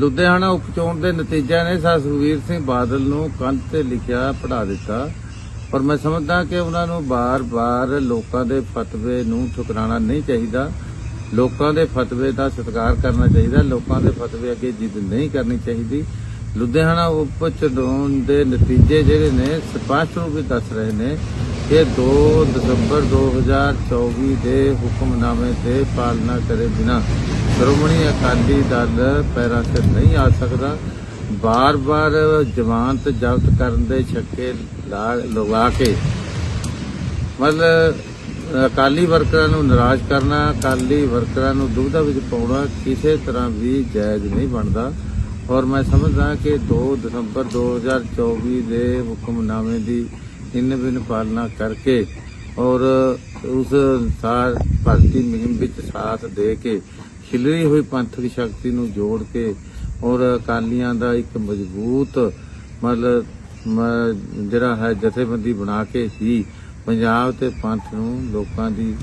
ਲੁਧਿਆਣਾ ਉਪਚੋਣ ਦੇ ਨਤੀਜਿਆਂ ਨੇ ਸਰ ਸੁਖਬੀਰ ਸਿੰਘ ਬਾਦਲ ਨੂੰ ਕੰਧ ਤੇ ਲਿਖਿਆ ਪੜਾ ਦਿੱਤਾ। ਪਰ ਮੈਂ ਸਮਝਦਾ ਕਿ ਉਹਨਾਂ ਨੂੰ ਬਾਰ-ਬਾਰ ਲੋਕਾਂ ਦੇ ਫਤਵੇ ਨੂੰ ਠੁਕਰਾਣਾ ਨਹੀਂ ਚਾਹੀਦਾ। ਲੋਕਾਂ ਦੇ ਫਤਵੇ ਦਾ ਸਤਿਕਾਰ ਕਰਨਾ ਚਾਹੀਦਾ। ਲੋਕਾਂ ਦੇ ਫਤਵੇ ਅੱਗੇ ਜਿੱਦ ਨਹੀਂ ਕਰਨੀ ਚਾਹੀਦੀ। ਲੁਧਿਆਣਾ ਉਪ ਚੋਣ ਦੇ ਨਤੀਜੇ ਜਿਹੜੇ ਨੇ, ਸਪਸ਼ਟ ਰੂਪ ਵਿੱਚ ਦੱਸ ਰਹੇ ਨੇ ਕਿ 2 ਦਸੰਬਰ 2024 ਦੇ ਹੁਕਮਨਾਮੇ ਤੇ ਪਾਲਣਾ ਕਰੇ ਬਿਨਾ ਸ਼੍ਰੋਮਣੀ ਅਕਾਲੀ ਦਲ ਪੈਰਾਂ ਤੇ ਨਹੀਂ ਆ ਸਕਦਾ। ਬਾਰ-ਬਾਰ ਜ਼ਮਾਨਤ ਜ਼ਬਤ ਕਰਨ ਦੇ ਛੱਕੇ ਲਾ ਲਗਾ ਕੇ ਮਤਲਬ ਅਕਾਲੀ ਵਰਕਰਾਂ ਨੂੰ ਨਾਰਾਜ਼ ਕਰਨਾ, ਅਕਾਲੀ ਵਰਕਰਾਂ ਨੂੰ ਦੁਬਿਧਾ ਵਿੱਚ ਪਾਉਣਾ ਕਿਸੇ ਤਰ੍ਹਾਂ ਵੀ ਜਾਇਜ਼ ਨਹੀਂ ਬਣਦਾ। ਔਰ ਮੈਂ ਸਮਝਦਾ ਕਿ 2 ਦਸੰਬਰ 2024 ਦੇ ਹੁਕਮਨਾਮੇ ਦੀ ਇਨ ਬਿਨ ਪਾਲਣਾ ਕਰਕੇ ਔਰ ਉਸ ਅਨੁਸਾਰ ਭਗਤੀ ਮੁਹਿੰਮ ਵਿੱਚ ਸਾਥ ਦੇ ਕੇ ਖਿਲਰੀ ਹੋਈ ਪੰਥਕ ਸ਼ਕਤੀ ਨੂੰ ਜੋੜ ਕੇ ਔਰ ਅਕਾਲੀਆਂ ਦਾ ਇੱਕ ਮਜ਼ਬੂਤ ਮਤਲਬ ਜਿਹੜਾ ਹੈ ਜਥੇਬੰਦੀ ਬਣਾ ਕੇ ਹੀ ਪੰਜਾਬ ਤੇ ਪੰਥ ਨੂੰ ਲੋਕਾਂ ਦੀ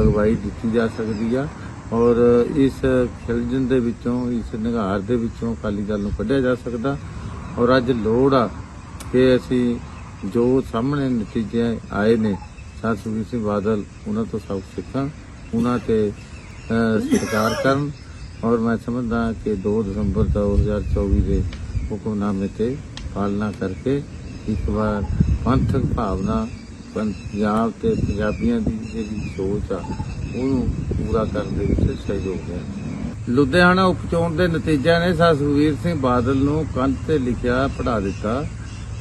ਅਗਵਾਈ ਦਿੱਤੀ ਜਾ ਸਕਦੀ ਆ ਔਰ ਇਸ ਖਿਲਜਣ ਦੇ ਵਿੱਚੋਂ, ਇਸ ਨਿਗਾਰ ਦੇ ਵਿੱਚੋਂ ਅਕਾਲੀ ਦਲ ਨੂੰ ਕੱਢਿਆ ਜਾ ਸਕਦਾ ਔਰ ਅੱਜ ਲੋੜ ਆ ਕਿ ਅਸੀਂ ਜੋ ਸਾਹਮਣੇ ਨਤੀਜੇ ਆਏ ਨੇ ਸਰ ਸੁਖਬੀਰ ਸਿੰਘ ਬਾਦਲ, ਉਹਨਾਂ ਤੋਂ ਸਭ ਸਿੱਖਾਂ, ਉਹਨਾਂ ਤੇ ਸਤਿਕਾਰ ਕਰਨ। ਔਰ ਮੈਂ ਸਮਝਦਾ ਕਿ 2 ਦਸੰਬਰ 2024 ਦੇ ਹੁਕਮਨਾਮੇ ਤੇ ਪਾਲਣਾ ਕਰਕੇ ਇੱਕ ਵਾਰ ਪੰਥਕ ਭਾਵਨਾ ਪੰਜਾਬ ਤੇ ਪੰਜਾਬੀਆਂ ਦੀ ਜਿਹੜੀ ਸੋਚ ਆ, ਉਹਨੂੰ ਪੂਰਾ ਕਰਨ ਦੇ ਵਿੱਚ ਸਹਿਯੋਗ ਹੈ। ਲੁਧਿਆਣਾ ਉਪਚੋਣ ਦੇ ਨਤੀਜਿਆਂ ਨੇ ਸਰ ਸੁਖਬੀਰ ਸਿੰਘ ਬਾਦਲ ਨੂੰ ਕੰਧ ਤੇ ਲਿਖਿਆ ਪੜਾ ਦਿੱਤਾ।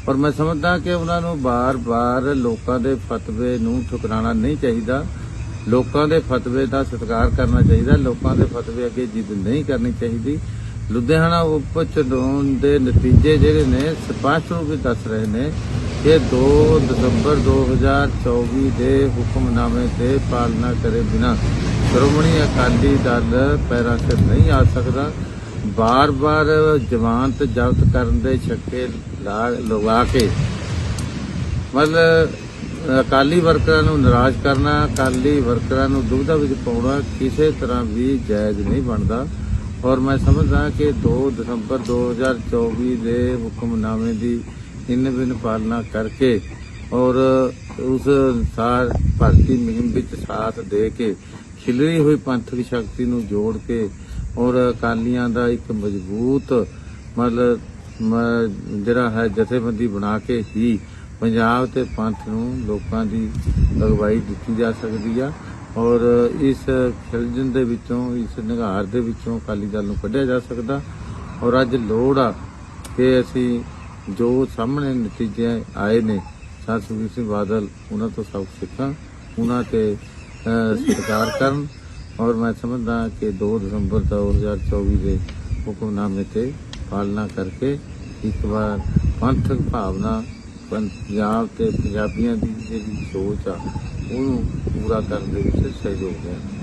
ਔਰ ਮੈਂ ਸਮਝਦਾ ਕਿ ਉਹਨਾਂ ਨੂੰ ਬਾਰ-ਬਾਰ ਲੋਕਾਂ ਦੇ ਫਤਵੇ ਨੂੰ ਠੁਕਰਾਉਣਾ ਨਹੀਂ ਚਾਹੀਦਾ। ਲੋਕਾਂ ਦੇ ਫਤਵੇ ਦਾ ਸਤਿਕਾਰ ਕਰਨਾ ਚਾਹੀਦਾ। ਲੋਕਾਂ ਦੇ ਫਤਵੇ ਅੱਗੇ ਜਿੱਦ ਨਹੀਂ ਕਰਨੀ ਚਾਹੀਦੀ। ਲੁਧਿਆਣਾ ਉਪ ਚੋਣ ਦੇ ਨਤੀਜੇ ਜਿਹੜੇ ਨੇ, ਸਪਸ਼ਟ ਰੂਪ ਵਿੱਚ ਦੱਸ ਰਹੇ ਨੇ ਕਿ 2 ਦਸੰਬਰ 2024 ਦੇ ਹੁਕਮਨਾਮੇ ਤੇ ਪਾਲਣਾ ਕਰੇ ਬਿਨਾ ਸ਼੍ਰੋਮਣੀ ਅਕਾਲੀ ਦਲ ਪੈਰਾਂ ਤੇ ਨਹੀਂ ਆ ਸਕਦਾ। ਬਾਰ-ਬਾਰ ਜ਼ਮਾਨਤ ਜ਼ਬਤ ਕਰਨ ਦੇ ਛੱਕੇ ਲਾ ਲਗਾ ਕੇ ਮਤਲਬ ਅਕਾਲੀ ਵਰਕਰਾਂ ਨੂੰ ਨਾਰਾਜ਼ ਕਰਨਾ, ਅਕਾਲੀ ਵਰਕਰਾਂ ਨੂੰ ਦੁਬਿਧਾ ਵਿੱਚ ਪਾਉਣਾ ਕਿਸੇ ਤਰ੍ਹਾਂ ਵੀ ਜਾਇਜ਼ ਨਹੀਂ ਬਣਦਾ। ਔਰ ਮੈਂ ਸਮਝਦਾ ਕਿ 2 ਦਸੰਬਰ 2024 ਦੇ ਹੁਕਮਨਾਮੇ ਦੀ ਇਨ ਬਿਨ ਪਾਲਣਾ ਕਰਕੇ ਔਰ ਉਸ ਅਨੁਸਾਰ ਭਰਤੀ ਮੁਹਿੰਮ ਵਿੱਚ ਸਾਥ ਦੇ ਕੇ ਖਿਲਰੀ ਹੋਈ ਪੰਥਕ ਸ਼ਕਤੀ ਨੂੰ ਜੋੜ ਕੇ ਔਰ ਅਕਾਲੀਆਂ ਦਾ ਇੱਕ ਮਜ਼ਬੂਤ ਮਤਲਬ ਮ- ਜਿਹੜਾ ਹੈ ਜਥੇਬੰਦੀ ਬਣਾ ਕੇ ਹੀ ਪੰਜਾਬ ਤੇ ਪੰਥ ਨੂੰ ਲੋਕਾਂ ਦੀ ਅਗਵਾਈ ਦਿੱਤੀ ਜਾ ਸਕਦੀ ਆ। ਔਰ ਇਸ ਖਿਲਜਣ ਦੇ ਵਿੱਚੋਂ, ਇਸ ਨਿਗਾਰ ਦੇ ਵਿੱਚੋਂ ਅਕਾਲੀ ਦਲ ਨੂੰ ਕੱਢਿਆ ਜਾ ਸਕਦਾ। ਔਰ ਅੱਜ ਲੋੜ ਆ ਕਿ ਅਸੀਂ ਜੋ ਸਾਹਮਣੇ ਨਤੀਜੇ ਆਏ ਨੇ ਸਰ ਸੁਖਬੀਰ ਸਿੰਘ ਬਾਦਲ, ਉਹਨਾਂ ਤੋਂ ਸਭ ਸਿੱਖਾਂ, ਉਹਨਾਂ ਤੇ ਸਤਿਕਾਰ ਕਰਨ। ਔਰ ਮੈਂ ਸਮਝਦਾ ਕਿ 2 ਦਸੰਬਰ 2024 ਦੇ ਹੁਕਮਨਾਮੇ ਤੇ ਪਾਲਣਾ ਕਰਕੇ ਇੱਕ ਵਾਰ ਪੰਥਕ ਭਾਵਨਾ ਪੰਜਾਬ ਤੇ ਪੰਜਾਬੀਆਂ ਦੀ ਜਿਹੜੀ ਸੋਚ ਆ, ਉਹਨੂੰ ਪੂਰਾ ਕਰਨ ਦੇ ਵਿੱਚ ਸਹਿਯੋਗ ਦੇਣਾ